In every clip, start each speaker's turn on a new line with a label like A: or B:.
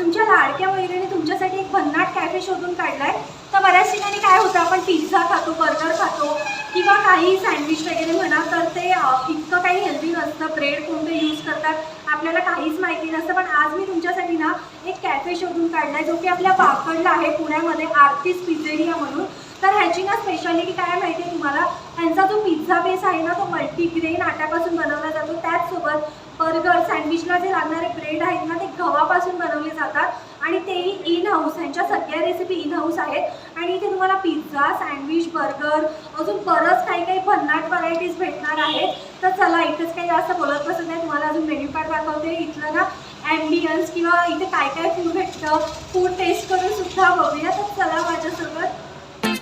A: तुमच्या लाडक्या वैरीने तुमच्यासाठी एक भन्नाट कॅफे शोधून काढलाय. तर बऱ्याच ठिकाणी काय होतं आपण पिझ्झा खातो बर्गर खातो किंवा काही सँडविच वगैरे म्हणा तर ते इतकं काही हेल्दी नसतं. ब्रेड कोणते यूज करतात आपल्याला काहीच माहिती नसतं. पण आज मी तुमच्यासाठी ना एक कॅफे शोधून काढलाय जो की आपल्या वाकडला आहे पुण्यामध्ये आरतीस पिझेरिया म्हणून. तर ह्याची ना स्पेशालिटी काय माहिती आहे तुम्हाला? ह्यांचा जो पिझ्झा बेस आहे ना तो मल्टीग्रेन आट्यापासून बनवला जातो. त्याचसोबत बर्गर सँडविचला जे लागणारे ब्रेड आहेत ना ते गव्हापासून बनवले जातात. आणि तेही इन हाऊस ह्यांच्या सगळ्या रेसिपी इन हाऊस आहेत. आणि इथे तुम्हाला पिझ्झा सँडविच बर्गर अजून बरंच काही काही भन्नाट व्हरायटीज भेटणार आहेत. तर चला इथेच काही जास्त बोलत बसत नाही. तुम्हाला अजून मेन्यू कार्ड दाखवते. इथलं ना ॲम्बियन्स किंवा इथे काय काय फूड भेटतं फूड टेस्ट करून सुद्धा बघूया. तर चला माझ्यासोबत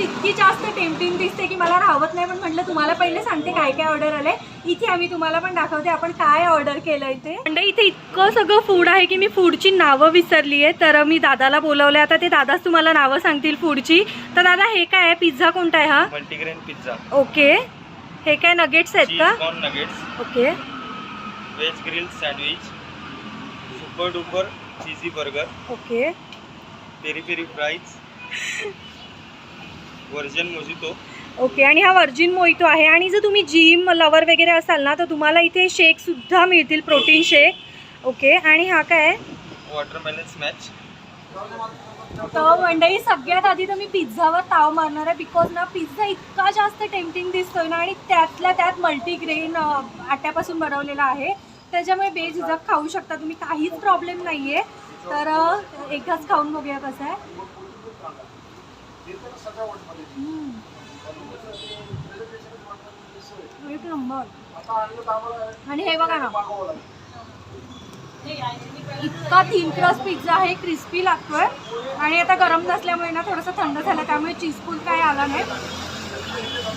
A: ऑर्डर इतकी जास्त टेम्पटिंग दिसते की मला राहत नाही पण म्हटलं तुम्हाला पहिले सांगते काय काय ऑर्डर आले इथे आम्ही तुम्हाला पण दाखवते आपण काय ऑर्डर केलं इथे मंडळी इथे इतकं सगळं फूड आहे की मी फूडची नावं विसरली आहे तर मी दादाला बोलवलं आता ते दादाच तुम्हाला नावं सांगतील फूडची तर दादा हे काय आहे? पिझ्झा कोणता आहे हा?
B: Multigrain pizza.
A: ओके. हे काय नगेट्स आहेत का?
B: Nuggets
A: okay.
B: Veg grill sandwich super duper cheesy burger
A: okay.
B: Peri peri fries virgin mojito.
A: Okay आणि हा वर्जिन मोहितो आहे. आणि जर तुम्ही जिम लवर वगैरे असाल ना तर तुम्हाला इथे शेक सुद्धा मिळतील प्रोटीन शेक ओके आणि हा काय आहे?
B: वॉटरमेलन स्मॅच
A: तर मंडळी सगळ्यात आधी तर मी पिझ्झावर ताव मारणार आहे बिकॉज ना पिझ्झा इतका जास्त टेम्पटिंग दिसतोय ना आणि त्यातल्या त्यात मल्टीग्रेन आट्यापासून बनवलेला आहे. त्याच्यामुळे बेझिझक खाऊ शकता तुम्ही. काहीच प्रॉब्लेम नाही आहे तर अ, एकच खाऊन बघूया कसं आहे. एक नंबर. आणि हे बघा ना. इतका थिन क्रस्ट पिझ्झा आहे क्रिस्पी लागतोय. आणि आता गरम नसल्यामुळे ना थोडंसं थंड झालं त्यामुळे चीजफुल काय आला नाही.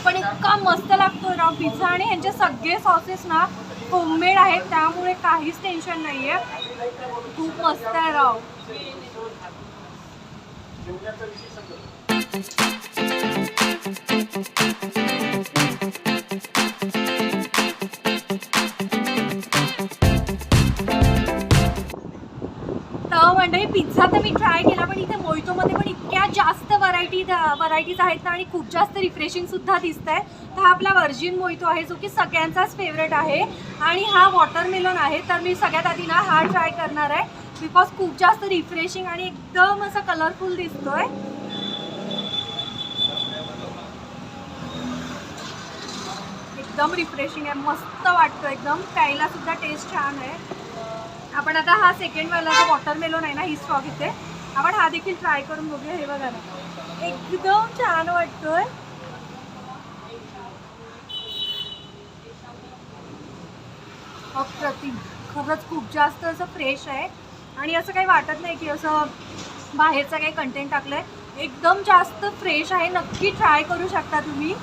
A: पण इतका मस्त लागतोय राव पिझ्झा आणि ह्यांचे सगळे सॉसेस ना होममेड आहेत त्यामुळे काहीच टेन्शन नाही आहे खूप मस्त आहे राव. तर मंडळी पिझ्झा तर मी ट्राय केला पण इथे मोहितोमध्ये पण इतक्या जास्त व्हरायटी व्हरायटीज आहेत ना आणि खूप जास्त रिफ्रेशिंग सुद्धा दिसत आहे तर हा आपला व्हर्जिन मोहितो आहे जो की सगळ्यांचाच फेवरेट आहे. आणि हा वॉटरमेलन आहे तर मी सगळ्यात आधी ना हा ट्राय करणार आहे. बिकॉज खूप जास्त रिफ्रेशिंग आणि एकदम असा कलरफुल दिसतोय. एकदम रिफ्रेशिंग आहे मस्त वाटतं एकदम. प्यायला सुद्धा टेस्ट छान आहे. आपण आता हा सेकंड वाला जो वॉटरमेलन आहे ना ही स्टॉक इथे आपण हा देखील ट्राय करून बघूया हे बघा ना. एकदम छान वाटतोय. अप्रतिम. खरंच खूप जास्त असं फ्रेश आहे. आणि असं काही वाटत नाही की असं बाहेरचं काही कंटेंट टाकलंय. एकदम जास्त फ्रेश आहे. नक्की ट्राय करू शकता तुम्ही.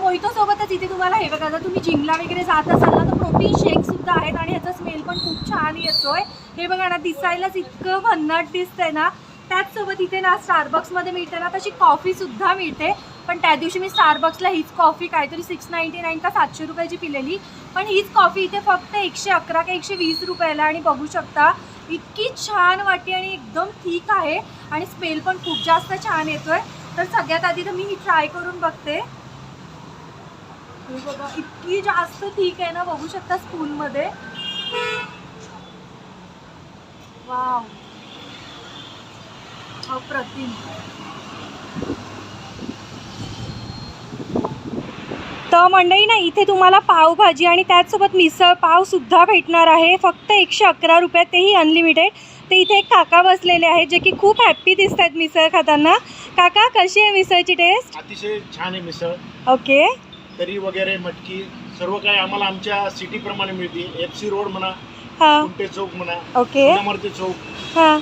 A: मोहितो सोबतच इथे तुम्हाला हे बघा जर तुम्ही जिमला वगैरे जात असाल ना तर प्रोटीन शेक सुद्धा आहेत आणि ह्याचा स्मेल पण खूप छान येतोय. हे बघा ना दिसायलाच इतकं भन्नाट दिसतंय ना. त्याचसोबत इथे ना स्टारबक्समध्ये मिळते ना तशी कॉफी सुद्धा मिळते. पण त्या दिवशी मी स्टारबक्सला हीच कॉफी काहीतरी सिक्स नाईन्टी नाईन का सातशे रुपयाची पिलेली. पण हीच कॉफी इथे फक्त एकशे अकरा का एकशे वीस रुपयाला आणि बघू शकता इतकी छान वाटते आणि एकदम ठीक आहे आणि स्मेल पण खूप जास्त छान येतोय. तर सगळ्यात आधी तर मी ही ट्राय करून बघते. बघा इतकी जास्त ठीक आहे ना बघू शकता स्कूलमध्ये वाव अप्रतिम तर मंडळी ना इथे तुम्हाला पावभाजी आणि त्याचसोबत मिसळ पाव सुद्धा भेटणार आहे. फक्त एकशे अकरा रुपयात तेही अनलिमिटेड ते इथे एक काका बसलेले आहेत जे की खूप हॅप्पी दिसत आहेत मिसळ खाताना. काका कशी आहे मिसळची टेस्ट
C: अतिशय छान आहे मिसळ.
A: ओके.
C: तरी वगैरे मटकी सर्व काही आम्हाला आमच्या सिटीप्रमाणे मिळते. एफ सी रोड म्हणा हा.
D: कुंटे चौक म्हणा
C: ओके.
D: सोनामर्ती चौक.
C: हा.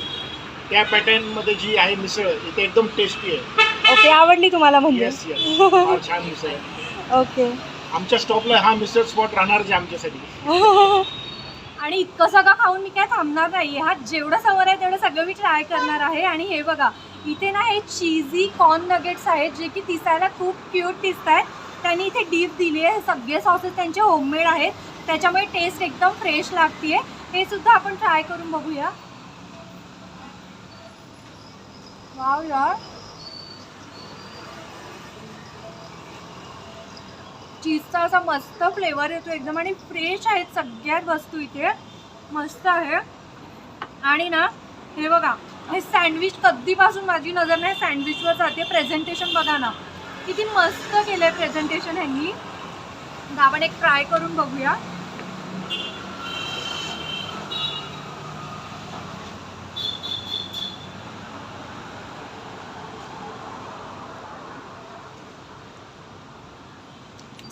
D: त्या पॅटर्नमध्ये जी आहे मिसळ इथे एकदम टेस्टी आहे.
C: ओके आवडली तुम्हाला म्हणजे?
D: फार छान मिसळ आहे.
C: ओके.
D: आमच्या स्टॉपला हा मिसळ स्पॉट राहणारच आहे आमच्यासाठी.
A: आणि इतकं सगळं खाऊन मी काय थांबणार नाही हा जेवढं समोर आहे तेवढं सगळं मी ट्राय करणार आहे. आणि हे बघा इथे ना हे चीझी कॉर्न नगेट्स आहेत जे की दिसायला खूप क्यूट दिसत आहेत त्यांनी इथे डीप दिली आहे. सगळे सॉसेस त्यांचे होममेड आहेत. त्याच्यामुळे टेस्ट एकदम फ्रेश लागते हे सुद्धा आपण ट्राय करून बघूया. वाव यार. चीजचा असा मस्त फ्लेवर येतो एकदम आणि फ्रेश आहेत सगळ्यात वस्तू इथे. मस्त आहे. आणि ना हे बघा हे सँडविच कधीपासून माझी नजर नाही सँडविचवर जाते. प्रेझेंटेशन बघा ना. किती मस्त केलं आहे प्रेझेंटेशन ह्यांनी. आपण एक ट्राय करून बघूया.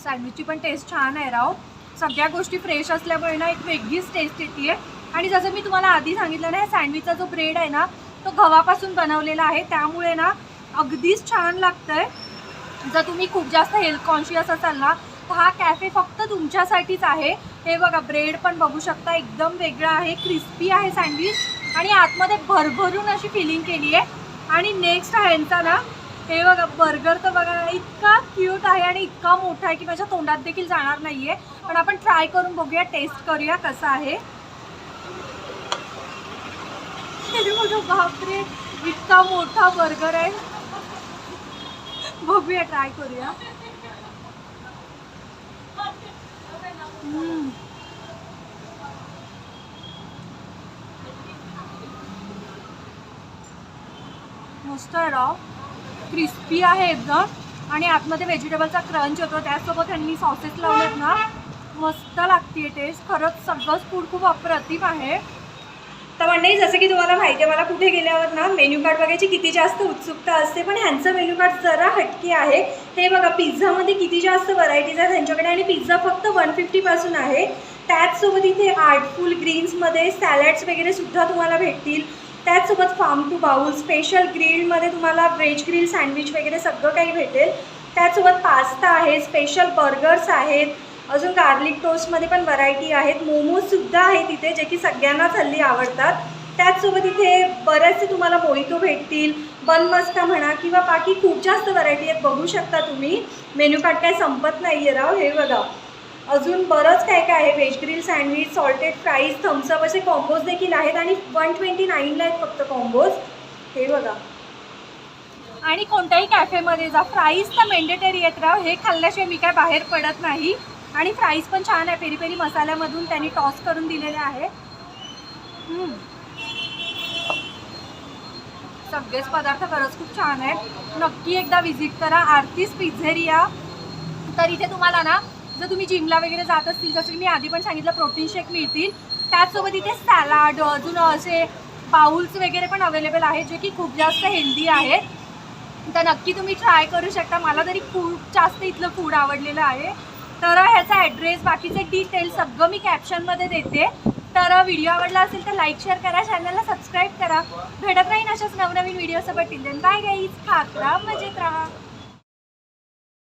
A: सँडविचची पण टेस्ट छान आहे राव. सगळ्या गोष्टी फ्रेश असल्यामुळे ना एक वेगळीच टेस्ट येते आहे आणि जसं मी तुम्हाला आधी सांगितलं ना सँडविचचा जो ब्रेड आहे ना तो गव्हापासून बनवलेला आहे. त्यामुळे ना अगदीच छान लागतंय. जर तुम्ही खूप जास्त हेल्थ कॉन्शियस असाल ना तर हा कॅफे फक्त तुमच्यासाठीच आहे. हे बघा ब्रेड पण बघू शकता एकदम वेगळा आहे क्रिस्पी आहे सँडविच. आणि आतमध्ये भरभरून अशी फिलिंग केली आहे आणि नेक्स्ट ह्यांचा ना हे बघा बर्गर तर बघा इतका क्यूट आहे आणि इतका मोठा आहे की माझ्या तोंडात देखील जाणार नाहीये. पण आपण ट्राय करून बघूया टेस्ट करूया कसा आहे. बापरे इतका मोठा बर्गर आहे. बघूया ट्राय करूया. मस्त आहे राव. क्रिस्पी आहे एकदम. आणि आतमध्ये व्हेजिटेबलचा क्रंच होतो. त्याचसोबत त्यांनी सॉसेस लावलेत ना. मस्त लागते टेस्ट खरंच सगळंच फूड खूप अप्रतिम आहे. तर मंडळी जसं की तुम्हाला माहिती आहे मला कुठे गेल्यावर ना मेन्यू कार्ड बघायची किती जास्त उत्सुकता असते. पण ह्यांचं मेन्यू कार्ड जरा हटके आहे. हे बघा पिझ्झामध्ये किती जास्त व्हरायटीज आहेत त्यांच्याकडे आणि पिझ्झा फक्त वन फिफ्टीपासून आहे. त्याचसोबत इथे आर्टफुल ग्रीन्समध्ये सॅलड्स वगैरे सुद्धा तुम्हाला भेटतील. त्याचसोबत फार्म टू बाऊल स्पेशल ग्रिलमध्ये तुम्हाला व्हेज ग्रिल सँडविच वगैरे सगळं काही भेटेल. त्याचसोबत पास्ता आहे स्पेशल बर्गर्स आहेत. अजून गार्लिक टोस्टमध्ये पण व्हरायटी आहेत. मोमोजसुद्धा आहेत इथे जे की सगळ्यांनाच हल्ली आवडतात. त्याचसोबत इथे बरेचसे तुम्हाला मोहितो भेटतील बन मस्का म्हणा किंवा बाकी खूप जास्त व्हरायटी आहेत. बघू शकता तुम्ही. मेन्यू कार्ड काय संपत नाही आहे राव हे बघा. अजून बरंच काय काय आहे? Veg grill sandwich salted fries Thums Up असे कॉम्बोज देखील आहेत आणि वन ट्वेंटी नाईनला आहेत फक्त कॉम्बोज हे बघा. आणि कोणत्याही कॅफेमध्ये जा. फ्राईज तर मेंडेटरी आहेत राव. हे खाल्ल्याशिवाय मी काय बाहेर पडत नाही. आणि फ्राईज पण छान आहे. पेरी पेरी मसाल्यामधून त्यांनी टॉस करून दिलेले आहे. सगळेच पदार्थ खरंच खूप छान आहेत. नक्की एकदा व्हिजिट करा. आरतीस पिझ्झेरिया तर इथे तुम्हाला ना जर तुम्ही जिमला वगैरे जात असतील जसं की मी आधी पण सांगितलं प्रोटीन शेक मिळतील. त्याचसोबत इथे सॅलाड अजून असे बाउल्स वगैरे पण अवेलेबल आहेत जे की खूप जास्त हेल्दी आहेत. तर नक्की तुम्ही ट्राय करू शकता. मला तरी खूप जास्त इथलं फूड आवडलेलं आहे. तर ह्याचा ॲड्रेस बाकीचे डिटेल्स सगळं मी कॅप्शनमध्ये देते. तर व्हिडिओ आवडला असेल तर लाईक शेअर करा. चॅनलला सबस्क्राईब करा. भेटत राहीन अशाच नवनवीन व्हिडिओसोबत देन बाय गाईज खात राहा मजेत राहा.